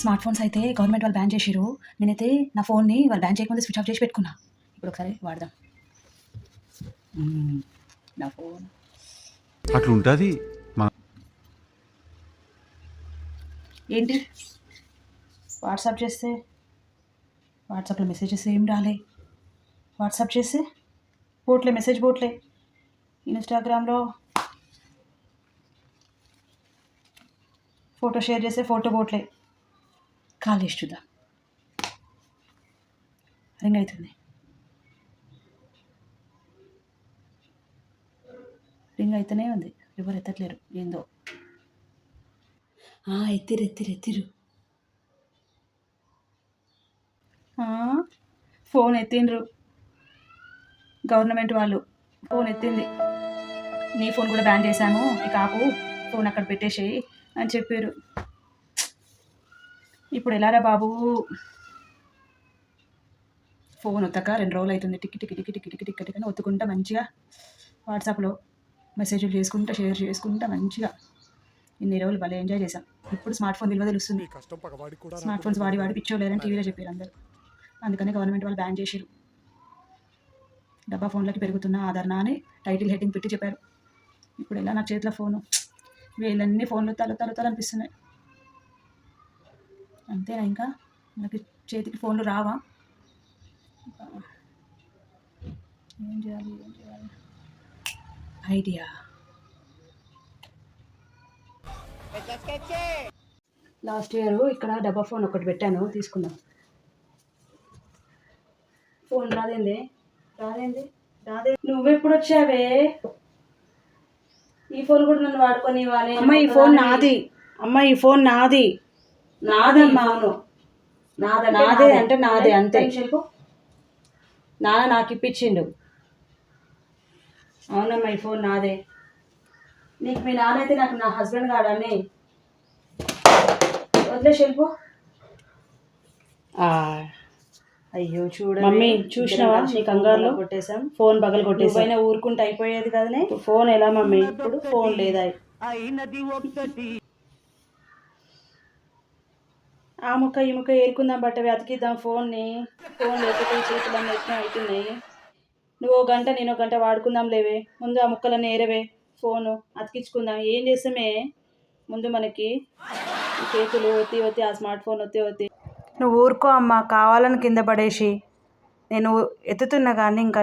Smart phones అయితే government వాళ్ళు ban చేసిరు నేనైతే నా ఫోన్ని వాళ్ళు బ్యాన్ చేయకముందు స్విచ్ ఆఫ్ చేసి పెట్టుకున్నా. ఇప్పుడు ఒకసారి వాడదాం. నా ఫోన్. అట్లుంటుంది. ఏంటి? వాట్సాప్ చేస్తే? వాట్సాప్లో మెసేజెస్ ఏం రాలే. వాట్సాప్ చేస్తే? పోట్లే మెసేజ్ పోట్లే ఇన్స్టాగ్రామ్లో ఫోటో షేర్ చేస్తే ఫోటో పోట్లే కాల్ చేసి చూద్దాం రింగ్ అవుతుంది రింగ్ అయితేనే ఉంది. ఎవరు ఎత్తట్లేరు. ఏందో. ఎత్తిరు ఎత్తిరు ఎత్తిరు. ఫోన్ ఎత్తిండ్రు. గవర్నమెంట్ వాళ్ళు. ఫోన్ ఎత్తింది. నీ ఫోన్ కూడా బ్యాన్ చేశాము ఇక ఆపు. ఫోన్ అక్కడ పెట్టేసేయి అని చెప్పారు. ఇప్పుడు ఎలారా బాబు? ఫోన్ ఒత్తక రెండు రోజులు అవుతుంది టిక్కి టిక్కి టిక్కి టిక్కి టిక్కి టిక్కి అని ఒత్తుకుంటా మంచిగా. వాట్సాప్లో మెసేజ్లు చేసుకుంటా షేర్ చేసుకుంటా మంచిగా. ఇన్ని రోజులు భలే ఎంజాయ్ చేశాం. ఇప్పుడు స్మార్ట్ ఫోన్ విలువ తెలుస్తుంది. స్మార్ట్ ఫోన్స్ వాడి వాడి పిచ్చోలేరని టీవీలో చెప్పారు అందరు. అందుకని గవర్నమెంట్ వాళ్ళు బ్యాన్ చేసారు డబ్బా ఫోన్లకి పెరుగుతున్న ఆదరణ అని టైటిల్ హెడ్డింగ్ పెట్టి చెప్పారు. ఇప్పుడు ఎలా నా చేతిలో ఫోను? వీళ్ళన్నీ ఫోన్లు తల తల తల అనిపిస్తున్నాయి. అంతేనా ఇంకా? మనకి చేతికి ఫోన్లు రావా? ఏం చేయాలి ఏం చేయాలి? ఐడియా. లాస్ట్ ఇయర్ ఇక్కడ డబ్బా ఫోన్ ఒకటి పెట్టాను తీసుకుందాం. ఫోన్ రాదేంది? రాదేంది? రాదే. నువ్వెప్పుడు వచ్చావే? ఈ ఫోన్ కూడా నన్ను వాడుకొని ఇవ్వాలి. అమ్మ ఈ ఫోన్ నాది. అమ్మ ఈ ఫోన్ నాది. నాదమ్మా అవును నాదంటే నాదే అంటే నాదే అంతే. నాన్న నాకు ఇప్పించిండు. అవునమ్మా ఈ ఫోన్ నాదే. నీకు మీ నాన్న అయితే నాకు నా హస్బెండ్ కాడని. వదిలే శిల్పు ఆ, అయ్యో చూడ మమ్మీ, చూసినావా నీ కంగారులో? కొట్టేశాం ఫోన్ పగల కొట్టేసా నువ్వైనా ఊరుకుంటే అయిపోయేది కదనే? ఫోన్ ఎలా మమ్మీ? ఇప్పుడు ఫోన్ లేదా? ఆ ముక్క ఈ ముక్క ఏరుకుందాం బట్ట వెతికిద్దాం ఫోన్ని ఫోన్ లేకపోతే చేతులన్నీ ఎట్లా అవుతున్నాయి నువ్వు గంట నేను ఒక గంట వాడుకుందాం లేవే. ముందు ఆ ముక్కలన్నీ ఏరవే. ఫోను అతికించుకుందాం. ఏం చేస్తామే? ముందు మనకి చేతులు ఒత్తి ఒత్తి ఆ స్మార్ట్ ఫోన్ ఒత్తి ఒత్తి. నువ్వు ఊరుకో అమ్మ. కావాలని కింద పడేసి. నేను ఎత్తుతున్నా కానీ ఇంకా